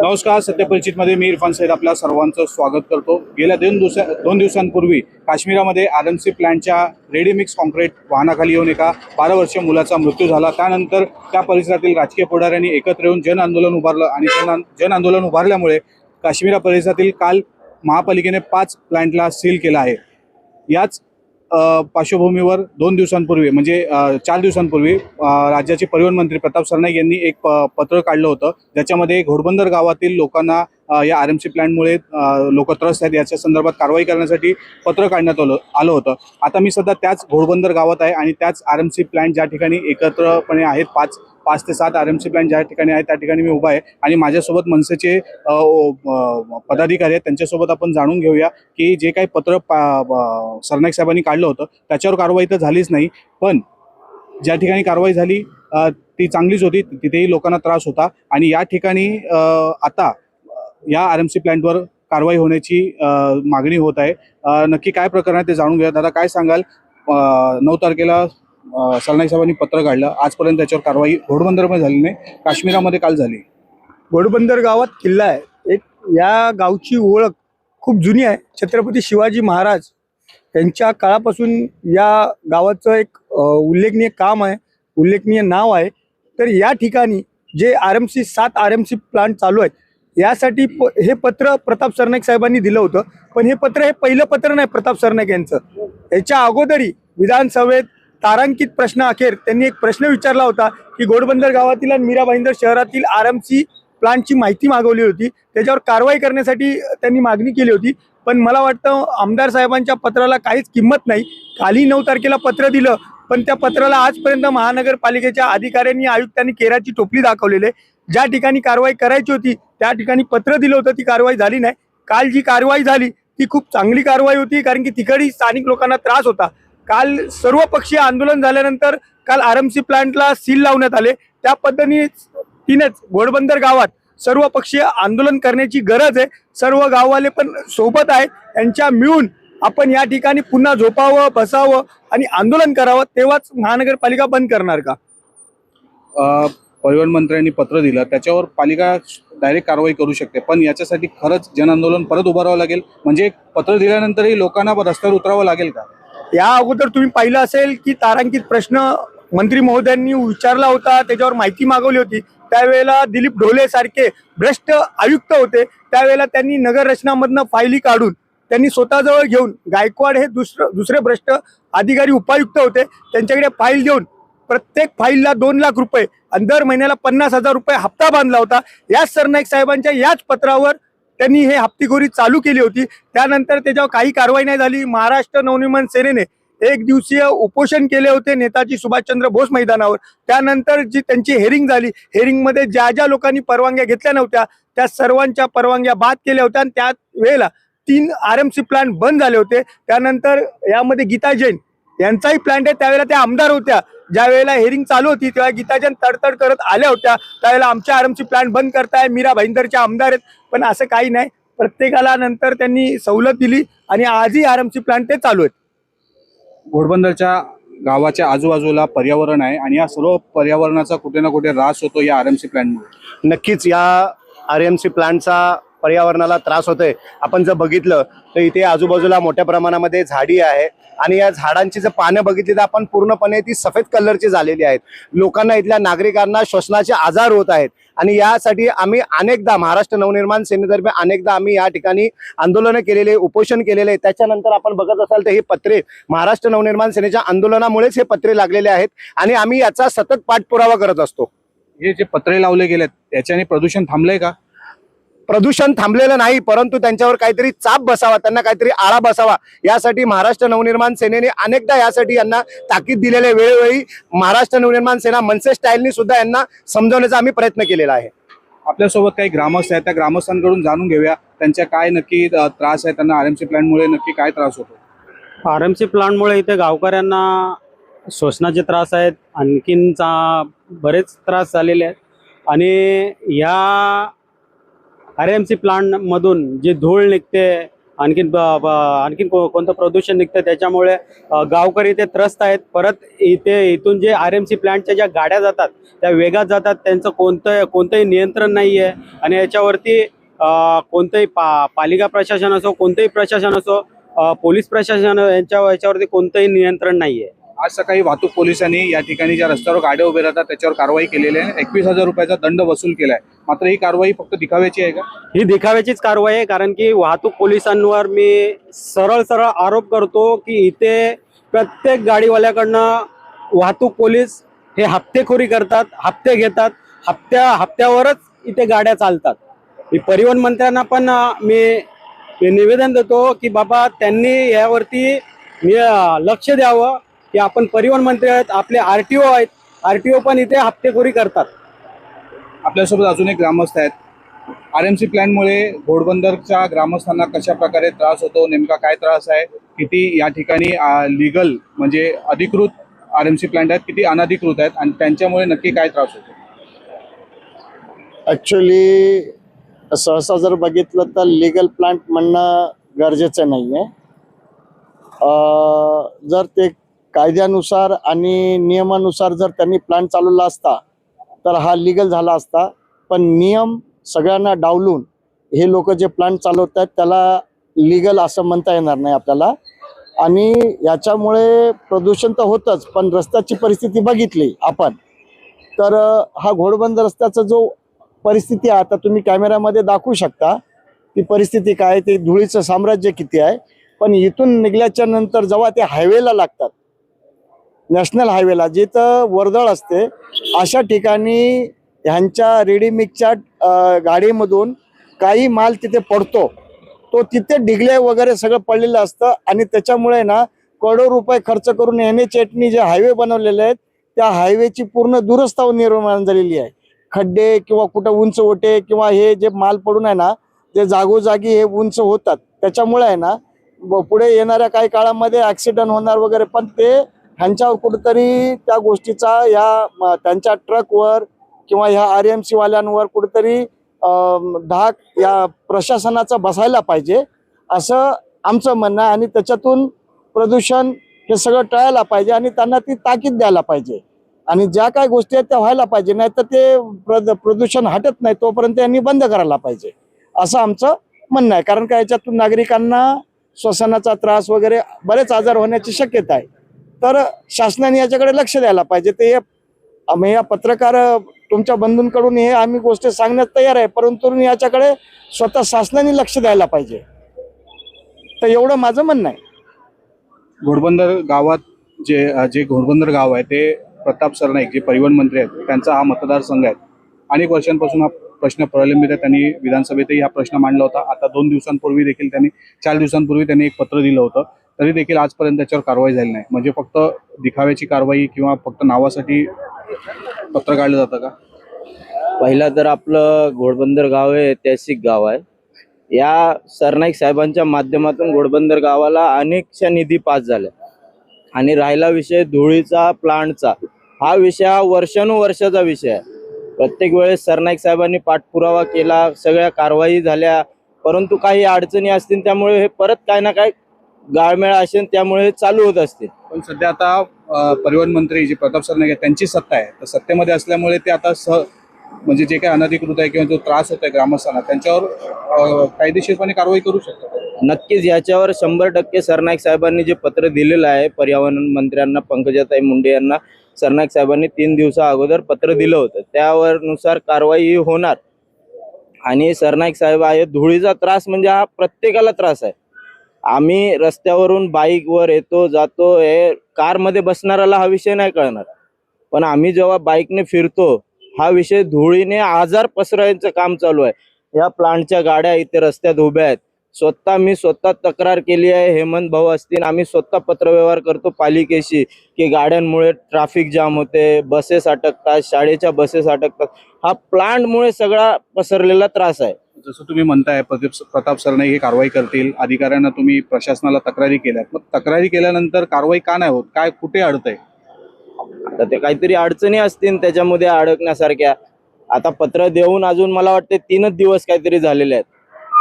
नमस्कार सत्यपरिचित मध्ये मी इरफान सैद आपल्या सर्वांचं स्वागत करतो. गेल्या दोन दिवसा दोन दिवसांपूर्वी काश्मीरामध्ये आर एम सी प्लॅन्टच्या रेडीमिक्स कॉन्क्रीट वाहनाखाली येऊन एका बारा वर्षीय मुलाचा मृत्यू झाला. त्यानंतर त्या परिसरातील राजकीय पुढाऱ्यांनी एकत्र येऊन जन आंदोलन उभारलं आणि जन जन आंदोलन उभारल्यामुळे काश्मीरा परिसरातील काल महापालिकेने पाच प्लॅन्टला सील केला आहे. याच पार्श्वभूमीवर दोन दिवसांपूर्वी म्हणजे चार दिवसांपूर्वी राज्याचे परिवहन मंत्री प्रताप सरनाईक यांनी एक प- पत्र काढलं होतं. ज्याच्यामध्ये घोडबंदर गावातील लोकांना या आर एम सी प्लॅनमुळे लोक त्रस्त आहेत. याच्या संदर्भात कारवाई करण्यासाठी पत्र काढण्यात आलं आलं होतं. आता मी सध्या त्याच घोडबंदर गावात आहे आणि त्याच आर एम सी प्लॅन ज्या ठिकाणी एकत्रपणे आहेत पाच पाच ते सात आर एम सी प्लॅन ज्या ठिकाणी आहे त्या ठिकाणी मी उभा आहे. आणि माझ्यासोबत मनसेचे पदाधिकारी आहेत त्यांच्यासोबत आपण जाणून घेऊया की जे काही पत्र पा- ब- सरनाईक साहेबांनी काढलं होतं त्याच्यावर कारवाई तर झालीच नाही. पण ज्या ठिकाणी कारवाई झाली ती चांगलीच होती तिथेही लोकांना त्रास होता. आणि या ठिकाणी आता या आर एम सी प्लॅन्टवर कारवाई होण्याची मागणी होत आहे. नक्की काय प्रकरण आहे ते जाणून घेऊया. दादा काय सांगाल? नऊ तारखेला सरनाईक साहेबांनी पत्र काढलं. आजपर्यंत त्याच्यावर कारवाई घोडबंदरमध्ये झाली नाही. काश्मीरामध्ये काल झाली. घोडबंदर गावात किल्ला आहे. एक या गावची ओळख खूप जुनी आहे. छत्रपती शिवाजी महाराज यांच्या काळापासून या गावाचं एक उल्लेखनीय काम आहे उल्लेखनीय नाव आहे. तर या ठिकाणी जे आर एम सी सात आर एम सी प्लांट चालू आहेत यासाठी प हे पत्र प्रताप सरनाईक साहेबांनी दिलं होतं. पण हे पत्र हे पहिलं पत्र नाही प्रताप सरनाईक यांचं. याच्या अगोदरी विधानसभेत तारांकित प्रश्न अखेर त्यांनी एक प्रश्न विचारला होता की घोडबंदर गावातील आणि मीरा भाईंदर शहरातील आरामची प्लांटची माहिती मागवली होती. त्याच्यावर कारवाई करण्यासाठी त्यांनी मागणी केली होती. पण मला वाटतं आमदार साहेबांच्या पत्राला काहीच किंमत नाही. खाली नऊ तारखेला पत्र दिलं. पण त्या पत्राला आजपर्यंत महानगरपालिकेच्या अधिकाऱ्यांनी आयुक्तांनी केराची टोपली दाखवलेली आहे. ज्या ठिकाणी कारवाई करायची होती त्या ठिकाणी पत्र दिलं होतं ती कारवाई झाली नाही. काल जी कारवाई झाली ती खूप चांगली कारवाई होती कारण की तिकडे स्थानिक लोकांना त्रास होता. काल सर्व पक्षीय आंदोलन झाल्यानंतर काल आरएमसी प्लांटला सील लावण्यात आले. त्या पद्धतीने तीनच घोडबंदर गावात सर्व पक्षीय आंदोलन करण्याची गरज आहे. सर्व गाववाले पण सोबत आहेत. यांच्या मिळून आपण या ठिकाणी पुन्हा झोपावं बसावं आणि आंदोलन करावं तेव्हाच महानगरपालिका बंद करणार का? परिवहन मंत्र्यांनी पत्र दिलं. त्याच्यावर पालिका डायरेक्ट कारवाई करू शकते. पण याच्यासाठी खरंच जन आंदोलन परत उभारावं लागेल. म्हणजे पत्र दिल्यानंतरही लोकांना रस्त्यावर उतरावं लागेल का? या अगोदर तुम्ही पाहिलं असेल की तारांकित प्रश्न मंत्री महोदयांनी विचारला होता त्याच्यावर माहिती मागवली होती. त्यावेळेला दिलीप ढोले सारखे भ्रष्ट आयुक्त होते. त्यावेळेला त्यांनी नगर रचनामधनं फायली काढून त्यांनी स्वतःजवळ घेऊन गायकवाड हे दुसरं दुसरे भ्रष्ट अधिकारी उपायुक्त होते. त्यांच्याकडे फाईल देऊन प्रत्येक फाईलला दोन लाख रुपये आणि दर महिन्याला पन्नास हजार रुपये हप्ता बांधला होता. याच सरनाईक साहेबांच्या याच पत्रावर त्यांनी हे हप्तीखोरी चालू केली होती. त्यानंतर त्याच्यावर काही कारवाई नाही झाली. महाराष्ट्र नवनिर्माण सेनेने एक दिवसीय उपोषण केले होते नेताजी सुभाषचंद्र बोस मैदानावर. त्यानंतर जी त्यांची हेरिंग झाली हेरिंगमध्ये ज्या ज्या लोकांनी परवानग्या घेतल्या नव्हत्या त्या सर्वांच्या परवानग्या बाद केल्या होत्या आणि त्या वेळेला तीन आर एम सी प्लांट बंद झाले होते. त्यानंतर यामध्ये गीता जैन यांचाही प्लांट आहे. त्यावेळेला त्या आमदार होत्या. ज्या वेळेला हेरिंग चालू होती तेव्हा गीता जैन तडतड करत आल्या होत्या. त्यावेळेला आमच्या आर एम सी प्लांट बंद करताय मीरा भाईंदरच्या आमदार आहेत. पण असं काही नाही. प्रत्येकाला नंतर त्यांनी सवलत दिली आणि आजही आर एम सी प्लांट ते चालू आहेत. घोडबंदरच्या गावाच्या आजूबाजूला पर्यावरण आहे आणि या सर्व पर्यावरणाचा कुठे ना कुठे ऱ्हास होतो या आर एम सी प्लॅनमुळे नक्कीच या आर एम सी प्लांटचा पर्यावरणाला त्रास होतोय. आपण जर बघितलं तर इथे आजूबाजूला मोठ्या प्रमाणामध्ये झाडी आहे आणि या झाडांची जर पानं बघितली तर आपण पूर्णपणे ती सफेद कलरची झालेली आहेत. लोकांना इथल्या नागरिकांना श्वसनाचे आजार होत आहेत आणि यासाठी आम्ही अनेकदा महाराष्ट्र नवनिर्माण सेनेतर्फे अनेकदा आम्ही या ठिकाणी आंदोलनं केलेले उपोषण केलेले आहे त्याच्यानंतर आपण बघत असाल तर हे पत्रे महाराष्ट्र नवनिर्माण सेनेच्या आंदोलनामुळेच हे पत्रे लागलेले आहेत आणि आम्ही याचा सतत पाठपुरावा करत असतो. हे जे पत्रे लावले गेलेत त्याच्याने प्रदूषण थांबलंय का? प्रदूषण थांबलेलं नाही परंतु त्यांच्यावर काहीतरी चाप बसावा त्यांना काहीतरी आळा बसावा यासाठी महाराष्ट्र नवनिर्माण सेनेने अनेकदा यासाठी यांना ताकीद दिलेले वेळोवेळी महाराष्ट्र नवनिर्माण सेना मनसे स्टाईलनी सुद्धा यांना समजवण्याचा आम्ही प्रयत्न केलेला आहे. आपल्यासोबत काही ग्रामस्थ आहेत त्या ग्रामस्थांकडून जाणून घेऊया त्यांच्या काय नक्की त्रास आहे त्यांना आर एम सी प्लॅनमुळे नक्की काय त्रास होतो? आर एम सी प्लांटमुळे इथे गावकऱ्यांना श्वसनाचे त्रास आहेत आणखीनचा बरेच त्रास झालेले आहेत. आणि या आर एम सी प्लांटमधून जी धूळ निघते आणखीन आणखीन को- कोणतं प्रदूषण निघतं त्याच्यामुळे गावकरी इथे त्रस्त आहेत. परत इथे इथून जे आर एम सी प्लांटच्या ज्या गाड्या जातात त्या वेगात जातात. त्यांचं कोणतं कोणतंही नियंत्रण नाही आहे आणि याच्यावरती कोणतंही पा पालिका प्रशासन असो कोणतंही प्रशासन असो पोलीस प्रशासन यांच्या याच्यावरती कोणतंही नियंत्रण नाही आहे आज सकाळी वाहतूक पोलिसांनी या ठिकाणी ज्या रस्त्यावर गाड्या उभे राहतात त्याच्यावर कारवाई केलेली आहे. एकवीस हजार रुपयाचा दंड वसूल केलाय. मात्र ही कारवाई फक्त दिखाव्याची आहे का? ही दिखाव्याचीच कारवाई आहे कारण की वाहतूक पोलिसांवर मी सरळ सरळ आरोप करतो की इथे प्रत्येक गाडीवाल्याकडनं वाहतूक पोलीस हे हप्तेखोरी करतात हप्ते घेतात हप्त्या हप्त्यावरच इथे गाड्या चालतात. मी परिवहन मंत्र्यांना पण मी निवेदन देतो की बाबा त्यांनी यावरती लक्ष द्यावं. की आपण परिवहन मंत्री आहेत आपले आर टी ओ आहेत आर टी ओ पण इथे हप्तेखोरी करतात. आपल्यासोबत अजून एक ग्रामस्थ आहेत. आर एम सी प्लॅनमुळे घोडबंदरच्या ग्रामस्थांना कशा प्रकारे त्रास होतो नेमका काय त्रास आहे किती या ठिकाणी लिगल म्हणजे अधिकृत आर एम सी प्लॅन्ट आहेत किती अनधिकृत आहेत आणि त्यांच्यामुळे नक्की काय त्रास होतो? ॲक्च्युली सहसा जर बघितलं तर लिगल प्लांट म्हणणं गरजेचं नाही आहे जर ते कायद्यानुसार आणि नियमानुसार जर त्यांनी प्लांट चालवला असता तर हा लिगल झाला असता. पण नियम सगळ्यांना डावलून हे लोक जे प्लांट चालवत आहेत त्याला लिगल असं म्हणता येणार नाही आपल्याला. आणि याच्यामुळे प्रदूषण तर होतंच पण रस्त्याची परिस्थिती बघितली आपण तर हा घोडबंद रस्त्याचा जो परिस्थिती आहे आता तुम्ही कॅमेऱ्यामध्ये दाखवू शकता ती परिस्थिती काय आहे, ते धुळीचं साम्राज्य किती आहे. पण इथून निघल्याच्या नंतर जेव्हा ते हायवेला लागतात नॅशनल हायवेला जिथं वर्दळ असते अशा ठिकाणी ह्यांच्या रेडीमिक्सच्या गाडीमधून काही माल तिथे पडतो. तो तिथे डिगले वगैरे सगळं पडलेलं असतं आणि त्याच्यामुळे ना करोडो रुपये खर्च करून एन एच एटनी जे हायवे बनवलेले आहेत त्या हायवेची पूर्ण दुरस्ताव निर्माण झालेली आहे. खड्डे किंवा कुठं उंच ओटे किंवा हे जे माल पडून आहे ना ते जागोजागी हे उंच होतात. त्याच्यामुळे आहे ना पुढे येणाऱ्या काही काळामध्ये ऍक्सिडेंट होणार वगैरे पण ते ह्यांच्यावर कुठेतरी त्या गोष्टीचा या त्यांच्या ट्रकवर किंवा ह्या आर एम सी वाल्यांवर कुठेतरी धाक या प्रशासनाचा बसायला पाहिजे असं आमचं म्हणणं आहे. आणि त्याच्यातून प्रदूषण हे सगळं टळायला पाहिजे आणि त्यांना ती ताकीद द्यायला पाहिजे. आणि ज्या काही गोष्टी आहेत त्या व्हायला पाहिजे नाही तर ते प्रद प्रदूषण हटत नाही तोपर्यंत यांनी बंद करायला पाहिजे असं आमचं म्हणणं आहे. कारण का याच्यातून नागरिकांना श्वसनाचा त्रास वगैरे बरेच आजार होण्याची शक्यता आहे. तर शासनाने याच्याकडे लक्ष द्यायला पाहिजे. ते आम्ही या पत्रकार तुमच्या बंधूंकडून हे आम्ही गोष्ट सांगण्यात तयार आहे परंतु याच्याकडे स्वतः शासनाने लक्ष द्यायला पाहिजे. तर एवढं माझं म्हणणं आहे. घोडबंदर गावात जे जे घोडबंदर गाव आहे ते प्रताप सरनाईक जे परिवहन मंत्री आहेत त्यांचा हा मतदारसंघ आहे. अनेक वर्षांपासून हा प्रश्न प्रलंबित आहे. त्यांनी विधानसभेतही हा प्रश्न मांडला होता. आता दोन दिवसांपूर्वी देखील त्यांनी चार दिवसांपूर्वी त्यांनी एक पत्र दिलं होतं. तरी देखील आजपर्यंत त्याच्यावर कारवाई झाली नाही. म्हणजे फक्त दिखाव्याची कारवाई किंवा फक्त नावासाठी पत्र काढलं जातं का? पहिला तर आपलं घोडबंदर गाव हे ऐतिहासिक गाव आहे. या सरनाईक साहेबांच्या माध्यमातून घोडबंदर गावाला अनेकशा निधी पास झाल्या आणि राहिला विषय धुळीचा प्लांटचा. हा विषय हा वर्षानुवर्षाचा विषय आहे. प्रत्येक वेळेस सरनाईक साहेबांनी पाठपुरावा केला सगळ्या कारवाई झाल्या. परंतु काही अडचणी असतील त्यामुळे हे परत काय ना काय गाळमेळ असेल त्यामुळे चालू होत असतील पण सध्या आता अ, परिवहन मंत्री जे प्रताप सरनाईक आहेत त्यांची सत्ता आहे. तर सत्तेमध्ये असल्यामुळे ते आता सह म्हणजे जे काही अनधिकृत आहे किंवा जो त्रास होत आहे ग्रामस्थांना त्यांच्यावर अ, कायदेशीरपणे कारवाई करू शकतात. नक्कीच याच्यावर शंभर टक्के सरनाईक साहेबांनी जे पत्र दिलेलं आहे पर्यावरण मंत्र्यांना पंकजाताई मुंडे यांना सरनाईक साहेबांनी तीन दिवसा अगोदर पत्र दिलं होतं. त्यावर नुसार कारवाई ही होणार. आणि सरनाईक साहेब आहे धुळीचा त्रास म्हणजे हा प्रत्येकाला त्रास आहे. आम्ही रस्त्यावरून बाईकवर येतो जातो हे कारमध्ये बसणाऱ्याला हा विषय नाही कळणार. पण आम्ही जेव्हा बाईकने फिरतो हा विषय धुळीने आजार पसरायचं काम चालू आहे. या प्लांटच्या गाड्या इथे रस्त्यात उभ्या आहेत. स्वतः मी स्वतः तक्रार केली आहे हेमंत भाऊ असतील आम्ही स्वतः पत्रव्यवहार करतो पालिकेशी की गाड्यांमुळे ट्रॅफिक जाम होते बसेस अटकतात शाळेच्या बसेस अटकतात. हा प्लांटमुळे सगळा पसरलेला त्रास आहे. जसं तुम्ही म्हणताय प्रदीप प्रताप सरनाईक हे कारवाई करतील. अधिकाऱ्यांना तुम्ही प्रशासनाला तक्रारी केल्यात मग तक्रारी केल्यानंतर कारवाई का नाही होत? काय कुठे अडतंय? आता ते काहीतरी अडचणी असतील त्याच्यामध्ये अडकण्यासारख्या. आता पत्र देऊन अजून मला वाटते तीनच दिवस काहीतरी झालेले आहेत.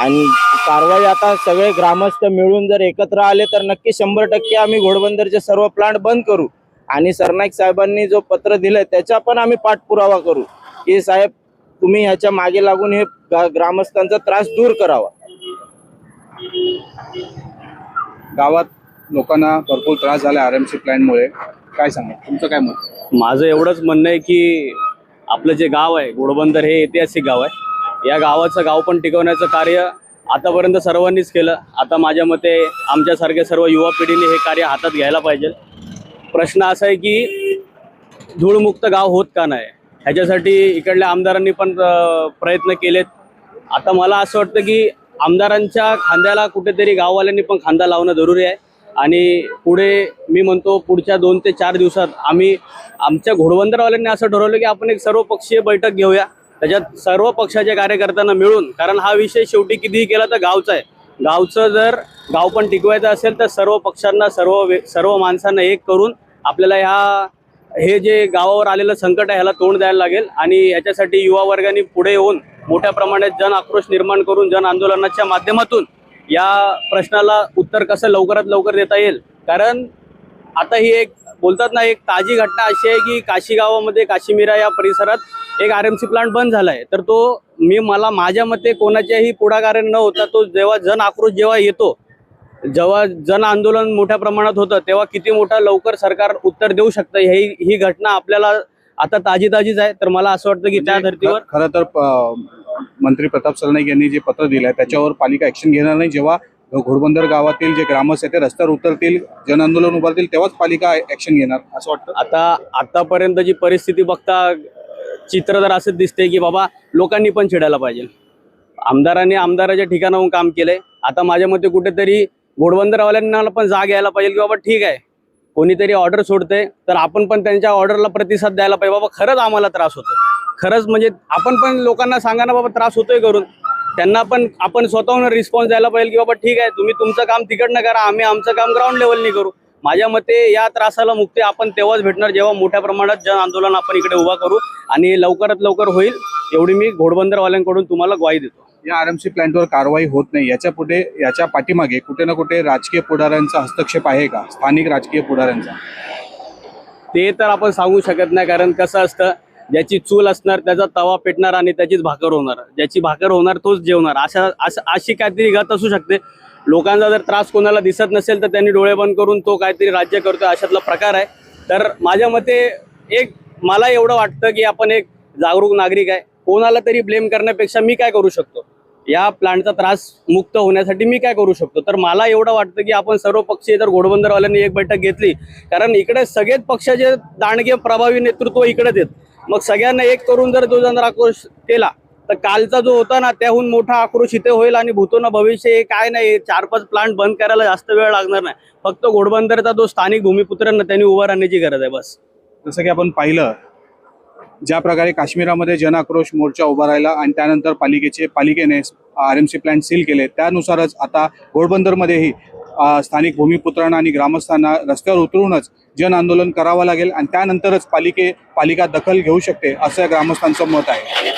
आणि कारवाई आता सगळे ग्रामस्थ मिळून जर एकत्र आले तर नक्की शंभर टक्के आम्ही घोडबंदरचे सर्व प्लांट बंद करू. आणि सरनाईक साहेबांनी जो पत्र दिलंय त्याचा पण आम्ही पाठपुरावा करू. की साहेब तुम्ही ह्याच्या मागे लागून हे ग्रामस्थांचा त्रास दूर करावा. गावात लोकांना भरपूर त्रास झाला आर एम सी प्लॅनमुळे काय सांगा तुमचं काय मत? माझं एवढंच म्हणणं आहे की आपलं जे गाव आहे घोडबंदर हे ऐतिहासिक गाव आहे. या गावाचं गाव पण टिकवण्याचं कार्य आतापर्यंत सर्वांनीच केलं. आता माझ्या मते आमच्यासारख्या सर्व युवा पिढीने हे कार्य हातात घ्यायला पाहिजे. प्रश्न असा आहे की धूळमुक्त गाव होत का नाही? ह्याच्यासाठी इकडल्या आमदारांनी पण प्रयत्न केलेत. आता मला असं वाटतं की आमदारांच्या खांद्याला कुठेतरी गाववाल्यांनी पण खांदा लावणं जरुरी आहे. आणि पुढे मी म्हणतो पुढच्या दोन ते चार दिवसात आम्ही आमच्या घोडबंदरवाल्यांनी असं ठरवलं की आपण एक सर्वपक्षीय बैठक घेऊया. त्याच्यात सर्व पक्षाच्या कार्यकर्त्यांना मिळून कारण हा विषय शेवटी कितीही केला तर गावचा आहे. गावचं जर गाव पण टिकवायचं असेल तर सर्व पक्षांना सर्व वे- सर्व माणसांना एक करून आपल्याला ह्या हे जे गावावर आलेलं संकट आहे ह्याला तोंड द्यायला लागेल. आणि याच्यासाठी युवा वर्गाने पुढे येऊन मोठ्या प्रमाणात जन आक्रोश निर्माण करून जन आंदोलनाच्या माध्यमातून या प्रश्नाला उत्तर कसं लवकरात लवकर देता येईल? कारण आता ही एक बोलतात ना एक ताजी घटना अशी आहे की काशी गावामध्ये काशीमिरा या परिसरात एक आर एम सी प्लांट बंद झाला आहे तर तो मी मला माझ्या मते कोणाच्याही पुढाकाराने न होता तो जेव्हा जन आक्रोश जेव्हा येतो जेव्हा जन आंदोलन मोठ्या प्रमाणात होतं तेव्हा किती मोठा लवकर सरकार उत्तर देऊ शकतं ही ही घटना आपल्याला आता ताजी ताजीच आहे. तर मला असं वाटतं की त्या धर्तीवर ख- खरं तर मंत्री प्रताप सरनाईक यांनी जे पत्र दिलं आहे त्याच्यावर पालिका ऍक्शन घेणार नाही. जेव्हा घोडबंदर गावातील जे ग्रामस्थ आहेत ते रस्त्यावर उतरतील जन आंदोलन उभारतील तेव्हाच पालिका ऍक्शन घेणार असं वाटतं? आता आतापर्यंतची परिस्थिती बघता चित्र जर असं दिसते की बाबा लोकांनी पण चिडायला पाहिजे. आमदारांनी आमदाराच्या ठिकाणाहून काम केलंय. आता माझ्या मते कुठेतरी घोडबंदरवाल्यांना पण जाग यायला पाहिजे की बाबा ठीक आहे कोणीतरी ऑर्डर सोडते तर आपण पण त्यांच्या ऑर्डरला प्रतिसाद द्यायला पाहिजे. बाबा खरंच आम्हाला त्रास होतो खरंच म्हणजे आपण पण लोकांना सांगा ना बाबा त्रास होतोय करून त्यांना पण आपण स्वतःहून रिस्पॉन्स द्यायला पाहिजे की बाबा ठीक आहे तुम्ही तुमचं काम तिकडनं करा आम्ही आमचं काम ग्राउंड लेवलनी करू. माझ्या मते या त्रासाला मुक्ती आपण तेव्हाच भेटणार जेव्हा मोठ्या प्रमाणात जन आंदोलन आपण इकडे उभा करू आणि लवकरात लवकर होईल एवढी मी घोडबंदरवाल्यांकडून तुम्हाला ग्वाही देतो. या आरएमसी प्लॅन्टवर कारवाई होत नाही. याच्यापुढे याच्या पाठीमागे कुठे ना कुठे राजकीय पुढाऱ्यांचा हस्तक्षेप आहे का? स्थानिक राजकीय पुढाऱ्यांचा. ते तर आपण सांगू शकत नाही कारण कसं असतं ज्याची चूल असणार त्याचा तवा पेटणार आणि त्याचीच भाकर होणार. ज्याची भाकर होणार तोच जेवणार. अशा अशी काहीतरी गत असू शकते. लोकांचा जर त्रास कोणाला दिसत नसेल तर त्यांनी डोळे बंद करून तो काहीतरी राज्य करतो अशातला प्रकार आहे. तर माझ्या मते एक मला एवढं वाटतं की आपण एक जागरूक नागरिक आहे. कोणाला तरी ब्लेम करण्यापेक्षा मी काय करू शकतो? या प्लांटचा त्रास मुक्त होण्यासाठी मी काय करू शकतो? तर मला एवढं वाटतं की आपण सर्व पक्षीय जर घोडबंदरवाल्यांनी एक बैठक घेतली कारण इकडे सगळेच पक्षाचे दांडगे प्रभावी नेतृत्व इकडेच आहेत. मग सगळ्यांना एक करून जर जो जर आक्रोश केला तर कालचा जो होता ना त्याहून मोठा आक्रोश इथे होईल आणि भूतोना भविष्य हे काय नाही चार पाच प्लांट बंद करायला जास्त वेळ लागणार नाही. फक्त घोडबंदरचा जो स्थानिक भूमिपुत्रांना त्यांनी उभा राहण्याची गरज आहे बस. जसं की आपण पाहिलं ज्या प्रकारे काश्मीरामध्ये जन आक्रोश मोर्चा उभा राहिला आणि त्यानंतर पालिकेचे पालिकेने R M C plant seal केले त्यानुसारच आता घोडबंदरमध्येही स्थानिक भूमिपुत्रांना आणि ग्रामस्थांना रस्त्यावर उतरूनच जन आंदोलन करावं लागेल आणि त्यानंतरच पालिके पालिका दखल घेऊ शकते असं ग्रामस्थांचं मत आहे.